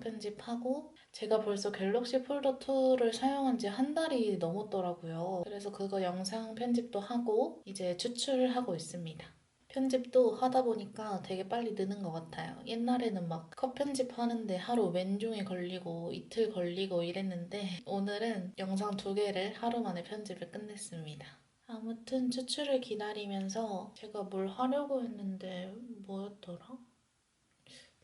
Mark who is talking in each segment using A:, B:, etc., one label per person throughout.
A: 편집하고 제가 벌써 갤럭시 폴더 2를 사용한 지 한 달이 넘었더라고요. 그래서 그거 영상 편집도 하고 이제 추출을 하고 있습니다. 편집도 하다 보니까 되게 빨리 느는 것 같아요. 옛날에는 막 컷 편집하는데 하루 왼종일 걸리고 이틀 걸리고 이랬는데 오늘은 영상 두 개를 하루 만에 편집을 끝냈습니다. 아무튼 추출을 기다리면서 제가 뭘 하려고 했는데 뭐였더라?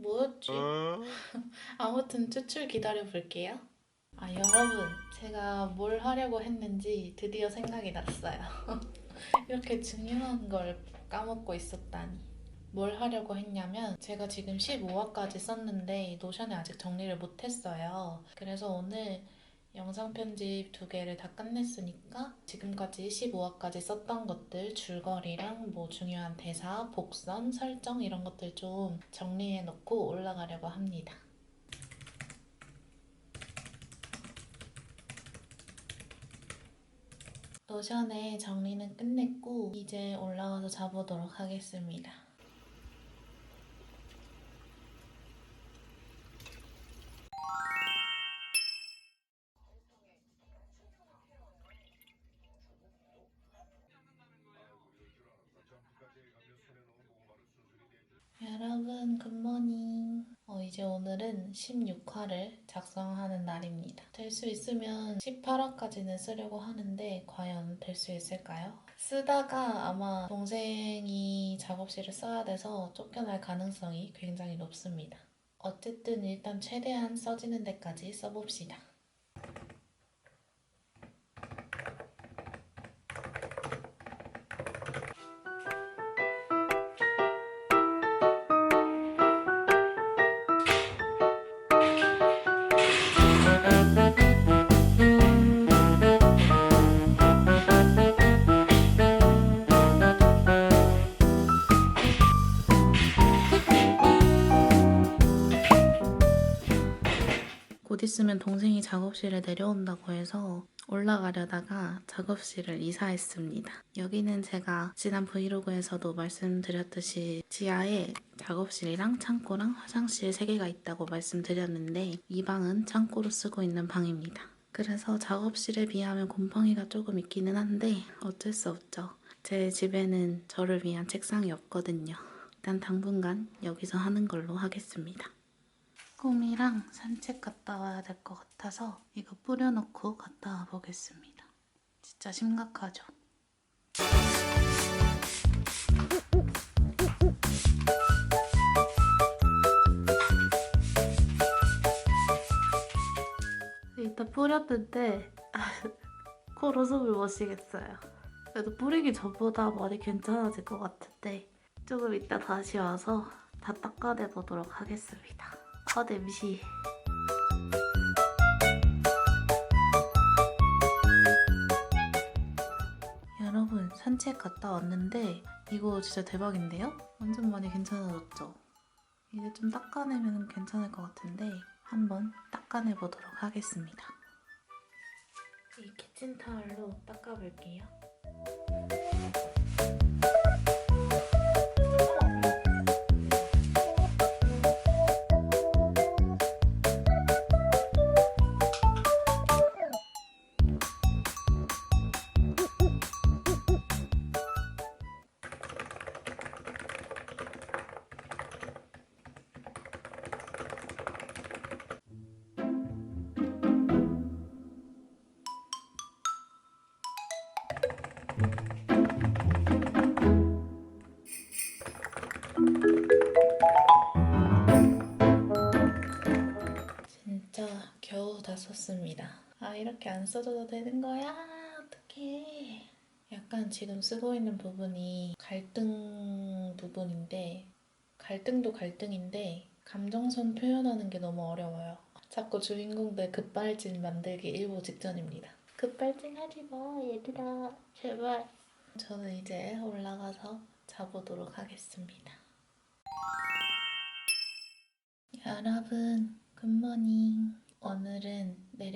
A: 뭐였지? 아무튼 추출 기다려 볼게요. 아 여러분 제가 뭘 하려고 했는지 드디어 생각이 났어요. 이렇게 중요한 걸 까먹고 있었다니. 뭘 하려고 했냐면 제가 지금 15화까지 썼는데 노션에 아직 정리를 못했어요. 그래서 오늘 영상 편집 두 개를 다 끝냈으니까 지금까지 15화까지 썼던 것들 줄거리랑 뭐 중요한 대사, 복선, 설정 이런 것들 좀 정리해 놓고 올라가려고 합니다. 노션의 정리는 끝냈고 이제 올라가서 자보도록 하겠습니다. 오늘은 16화를 작성하는 날입니다. 될 수 있으면 18화까지는 쓰려고 하는데 과연 될 수 있을까요? 쓰다가 아마 동생이 작업실을 써야 돼서 쫓겨날 가능성이 굉장히 높습니다. 어쨌든 일단 최대한 써지는 데까지 써봅시다 있으면 동생이 작업실에 내려온다고 해서 올라가려다가 작업실을 이사했습니다. 여기는 제가 지난 브이로그에서도 말씀드렸듯이 지하에 작업실이랑 창고랑 화장실 3개가 있다고 말씀드렸는데 이 방은 창고로 쓰고 있는 방입니다. 그래서 작업실에 비하면 곰팡이가 조금 있기는 한데 어쩔 수 없죠. 제 집에는 저를 위한 책상이 없거든요. 일단 당분간 여기서 하는 걸로 하겠습니다. 꿈이랑 산책 갔다 와야 될 것 같아서 이거 뿌려놓고 갔다 와 보겠습니다. 진짜 심각하죠? 일단 뿌렸는데 코로 숨을 못 쉬겠어요. 그래도 뿌리기 전보다 많이 괜찮아질 것 같은데 조금 이따 다시 와서 다 닦아내 보도록 하겠습니다. 아 냄새. 여러분 산책 갔다 왔는데 이거 진짜 대박인데요? 완전 많이 괜찮아졌죠? 이제 좀 닦아내면 괜찮을 것 같은데 한번 닦아내 보도록 하겠습니다. 이 키친타월로 닦아볼게요. 다 썼습니다. 아 이렇게 안 써줘도 되는 거야? 어떡해. 약간 지금 쓰고 있는 부분이 갈등 부분인데 갈등도 갈등인데 감정선 표현하는 게 너무 어려워요. 자꾸 주인공들 급발진 만들기 일보 직전입니다. 급발진 하지 마 얘들아 제발. 저는 이제 올라가서 자보도록 하겠습니다. 여러분, 그나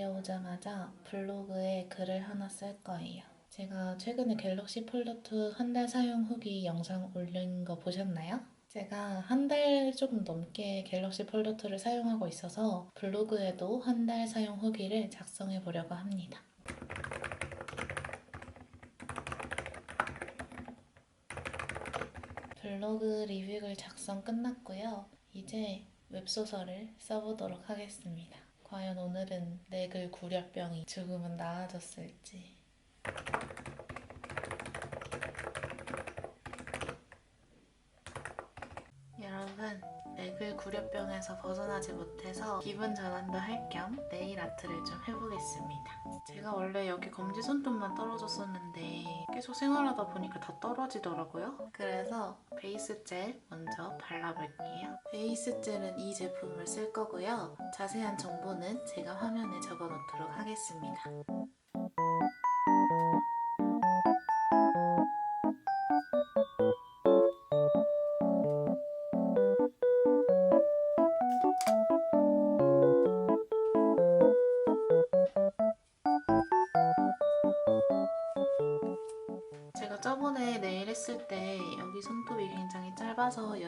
A: 오자마자 블로그에 글을 하나 쓸 거예요. 제가 최근에 갤럭시 폴더2 한 달 사용 후기 영상 올린 거 보셨나요? 제가 한 달 조금 넘게 갤럭시 폴더2를 사용하고 있어서 블로그에도 한 달 사용 후기를 작성해 보려고 합니다. 블로그 리뷰글 작성 끝났고요. 이제 웹소설을 써보도록 하겠습니다. 과연 오늘은 내글 구려병이 조금은 나아졌을지. 여러분, 내글 구려병에서 벗어나지 못해서 기분 전환도 할 겸 네일 아트를 좀 해보겠습니다. 제가 원래 여기 검지 손톱만 떨어졌었는데 계속 생활하다 보니까 다 떨어지더라고요. 그래서 베이스 젤 먼저 발라볼게요. 베이스 젤은 이 제품을 쓸 거고요. 자세한 정보는 제가 화면에 적어놓도록 하겠습니다.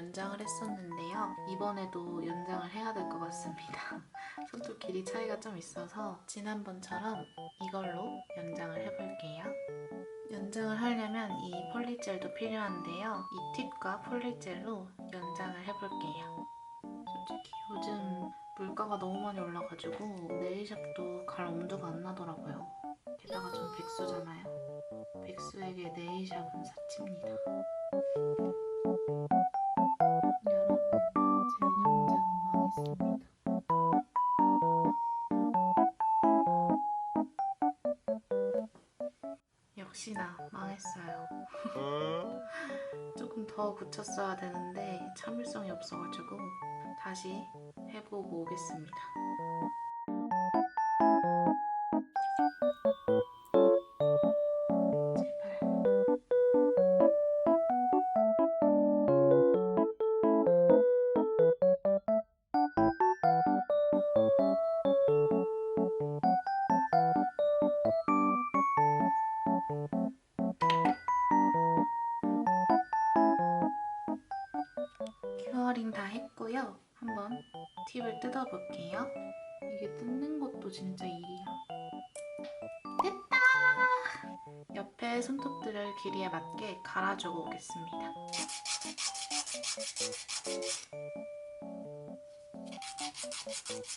A: 연장을 했었는데요. 이번에도 연장을 해야 될 것 같습니다. 손톱 길이 차이가 좀 있어서 지난번처럼 이걸로 연장을 해볼게요. 연장을 하려면 이 폴리젤도 필요한데요. 이 팁과 폴리젤로 연장을 해볼게요. 솔직히 요즘 물가가 너무 많이 올라가지고 네일샵도 갈 엄두가 안 나더라고요. 게다가 전 백수잖아요. 백수에게 네일샵은 사치입니다. 역시나 망했어요. 조금 더 굳혔어야 되는데 참을성이 없어가지고 다시 해보고 오겠습니다. 한번 팁을 뜯어볼게요. 이게 뜯는 것도 진짜 일이야. 됐다! 옆에 손톱들을 길이에 맞게 갈아주고 오겠습니다.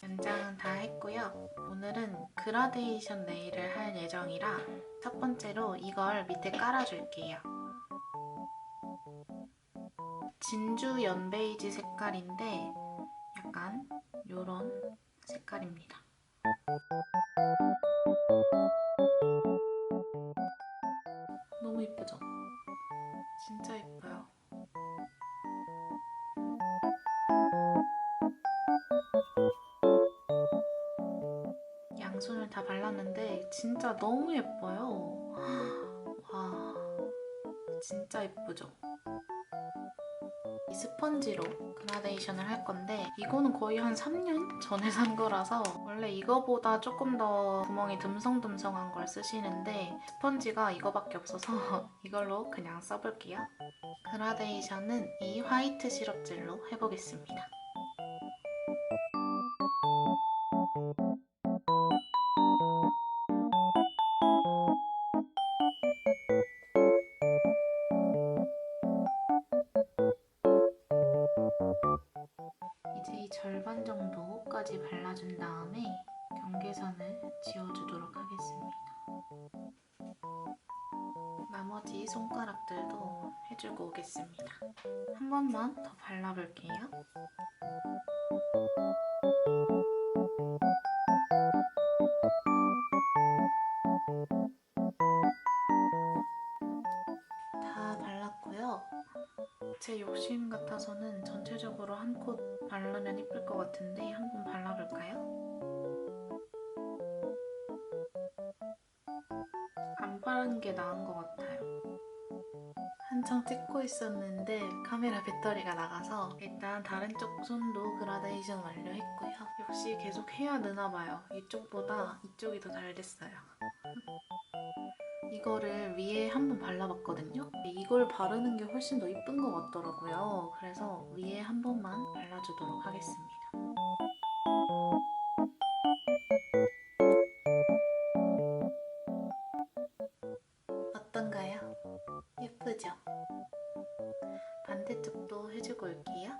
A: 연장은 다 했고요. 오늘은 그라데이션 네일을 할 예정이라 첫 번째로 이걸 밑에 깔아줄게요. 진주 연베이지 색깔인데 약간 요런 색깔입니다. 너무 이쁘죠? 진짜 이뻐요. 양손을 다 발랐는데 진짜 너무 예뻐요. 와, 진짜 예쁘죠? 이 스펀지로 그라데이션을 할 건데 이거는 거의 한 3년 전에 산 거라서 원래 이거보다 조금 더 구멍이 듬성듬성한 걸 쓰시는데 스펀지가 이거밖에 없어서 이걸로 그냥 써볼게요. 그라데이션은 이 화이트 시럽 젤로 해보겠습니다. 정도까지 발라준 다음에 경계선을 지워주도록 하겠습니다. 나머지 손가락들도 해주고 오겠습니다. 한 번만 더 발라볼게요. 다 발랐고요. 제 욕심 같아서는 전체적으로 한 콧 바르면 이쁠 것 같은데 한번 발라볼까요? 안 바른 게 나은 것 같아요. 한 한창 찍고 있었는데 카메라 배터리가 나가서 일단 다른 쪽 손도 그라데이션 완료했고요. 역시 계속 해야 느나 봐요. 이쪽보다 이쪽이 더 잘 됐어요. 이거를 위에 한번 발라봤거든요. 이걸 바르는 게 훨씬 더 이쁜 것 같더라고요. 그래서 위에 한 번만 발라주도록 하겠습니다. 어떤가요? 예쁘죠? 반대쪽도 해주고 올게요.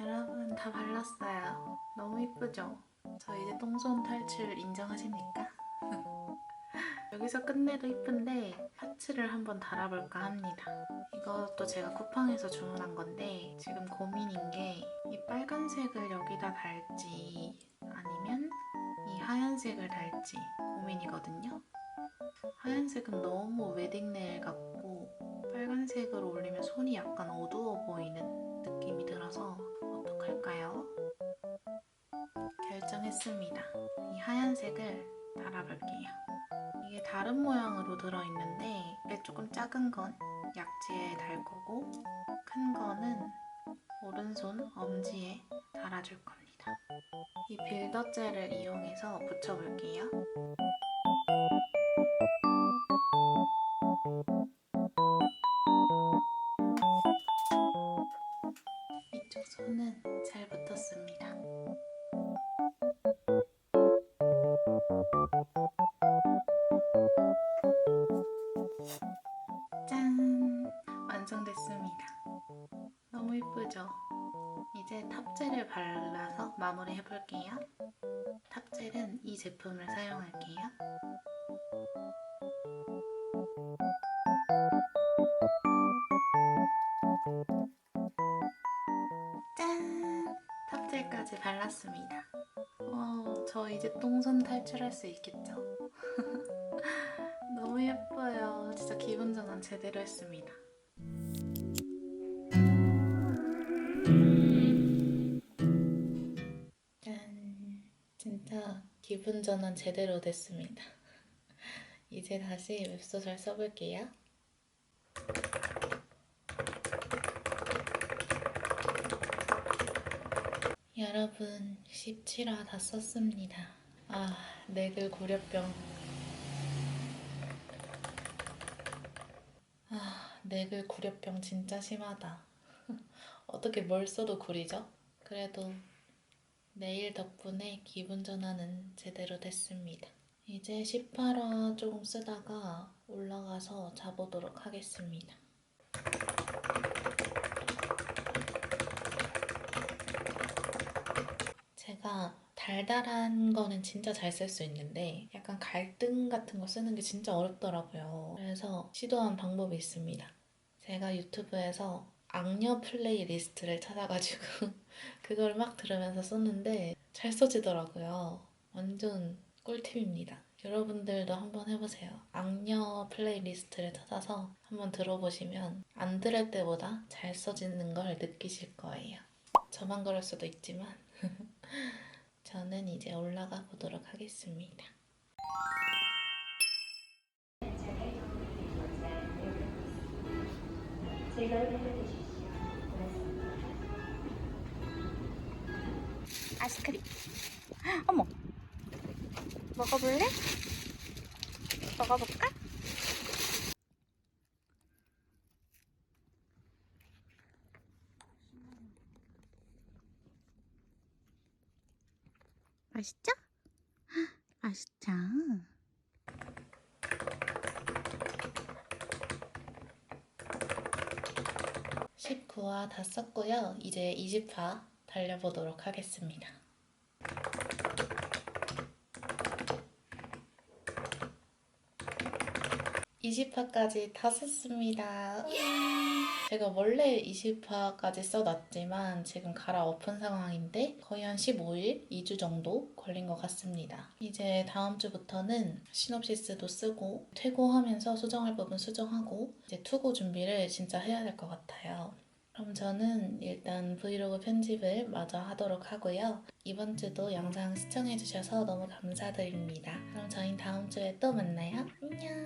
A: 여러분 다 발랐어요. 너무 예쁘죠? 저 이제 똥손 탈출 인정하십니까? 여기서 끝내도 이쁜데 파츠를 한번 달아볼까 합니다. 이것도 제가 쿠팡에서 주문한 건데 지금 고민인 게 이 빨간색을 여기다 달지 아니면 이 하얀색을 달지 고민이거든요. 하얀색은 너무 웨딩네일 같고 빨간색으로 올리면 손이 약간 어두워 보이는 느낌이 들어서 어떡할까요? 결정했습니다. 이 하얀색을 달아볼게요. 이게 다른 모양으로 들어있는데 조금 작은 건 약지에 달 거고 큰 거는 오른손 엄지에 달아줄 겁니다. 이 빌더 젤을 이용해서 붙여볼게요. 이쪽 손은 짠! 완성됐습니다. 너무 예쁘죠? 이제 탑젤을 발라서 마무리 해볼게요. 탑젤은 이 제품을 사용할게요. 짠! 탑젤까지 발랐습니다. 와, 저 이제 똥손 탈출할 수 있겠죠? 너무 예뻐요. 진짜 기분 전환 제대로 했습니다. 짠. 진짜 기분 전환 제대로 됐습니다. 이제 다시 웹소설 써볼게요. 여러분, 17화 다 썼습니다. 아, 내글 고려병. 아, 내글 구려병 진짜 심하다. 어떻게 뭘 써도 구리죠? 그래도 내일 덕분에 기분 전환은 제대로 됐습니다. 이제 18화 조금 쓰다가 올라가서 자보도록 하겠습니다. 제가 달달한 거는 진짜 잘 쓸 수 있는데 약간 갈등 같은 거 쓰는 게 진짜 어렵더라고요. 그래서 시도한 방법이 있습니다. 제가 유튜브에서 악녀 플레이리스트를 찾아가지고 그걸 막 들으면서 썼는데 잘 써지더라고요. 완전 꿀팁입니다. 여러분들도 한번 해보세요. 악녀 플레이리스트를 찾아서 한번 들어보시면 안 들을 때보다 잘 써지는 걸 느끼실 거예요. 저만 그럴 수도 있지만 저는 이제 올라가 보도록 하겠습니다.
B: 아이스크림. 어머. 먹어볼래? 먹어볼까? 맛있죠? 맛있죠?
A: 19화 다 썼고요. 이제 20화 달려보도록 하겠습니다. (20화까지) 다 썼습니다 제가 원래 20화까지 써놨지만 지금 갈아엎은 상황인데 거의 한 15일, 2주 정도 걸린 것 같습니다. 이제 다음 주부터는 시놉시스도 쓰고 퇴고하면서 수정할 부분 수정하고 이제 투고 준비를 진짜 해야 될 것 같아요. 그럼 저는 일단 브이로그 편집을 마저 하도록 하고요. 이번 주도 영상 시청해주셔서 너무 감사드립니다. 그럼 저희 다음 주에 또 만나요. 안녕!